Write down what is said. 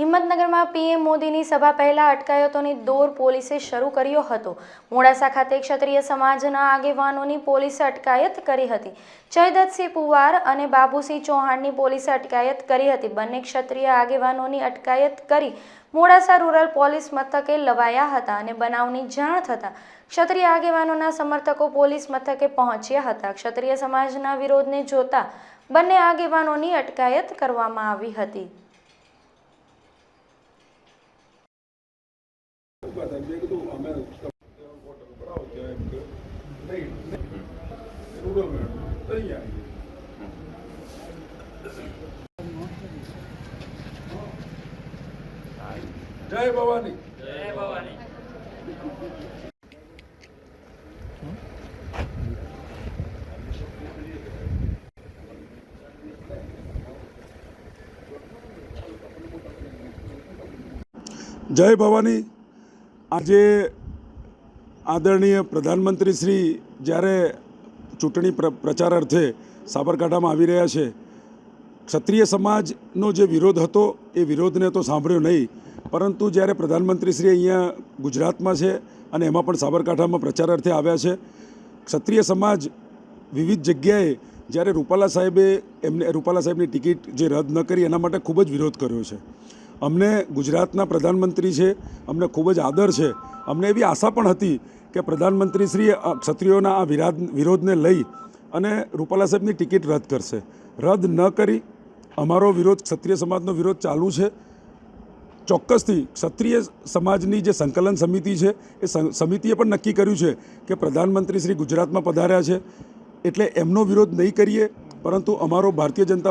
હિંમતનગરમાં PM મોદીની સભા પહેલા અટકાયતોની દોર પોલીસે શરૂ કર્યો હતો. મોડાસા ખાતે ક્ષત્રિય સમાજના આગેવાનોની પોલીસે અટકાયત કરી હતી. જયદત્તસિંહ પુવાર અને બાબુસિંહ ચૌહાણની પોલીસે અટકાયત કરી હતી. બંને ક્ષત્રિય આગેવાનોની અટકાયત કરી મોડાસા રૂરલ પોલીસ મથકે લવાયા હતા અને બનાવની જાણ થતાં ક્ષત્રિય આગેવાનોના સમર્થકો પોલીસ મથકે પહોંચ્યા હતા. ક્ષત્રિય સમાજના વિરોધને જોતા બંને આગેવાનોની અટકાયત કરવામાં આવી હતી. મેડમ અહીંયા જય ભવાની જય ભવાની. આજે આદરણીય પ્રધાનમંત્રી શ્રી જ્યારે ચૂંટણી પ્ર, પ્રચાર અર્થે સાબરકાંઠામાં આવી રહ્યા છે, ક્ષત્રિય સમાજનો જે વિરોધ હતો એ વિરોધને તો સાંભળ્યો નહીં, પરંતુ જ્યારે પ્રધાનમંત્રી શ્રી અહીંયા ગુજરાતમાં છે અને એમાં પણ સાબરકાંઠામાં પ્રચાર અર્થે આવ્યા છે, ક્ષત્રિય સમાજ વિવિધ જગ્યાએ જ્યારે રૂપાલા સાહેબે એમને, રૂપાલા સાહેબની ટિકિટ જે રદ ન કરી એના માટે ખૂબ જ વિરોધ કર્યો છે. અમને ગુજરાતના પ્રધાનમંત્રી છે, અમને ખૂબ જ આદર છે. અમને એવી આશા પણ હતી કે પ્રધાનમંત્રીશ્રી ક્ષત્રિયોના આ વિરાદ, વિરોધને લઈ અને રૂપાલા સાહેબની ટિકિટ રદ કરશે. રદ ન કરી અમારો વિરોધ, ક્ષત્રિય સમાજનો વિરોધ ચાલુ છે. ચોક્કસથી ક્ષત્રિય સમાજની જે સંકલન સમિતિ છે, એ સમિતિએ પણ નક્કી કર્યું છે કે પ્રધાનમંત્રી શ્રી ગુજરાતમાં પધાર્યા છે. એટલે એમનો વિરોધ નહીં કરીએ, પરંતુ અમારો ભારતીય જનતા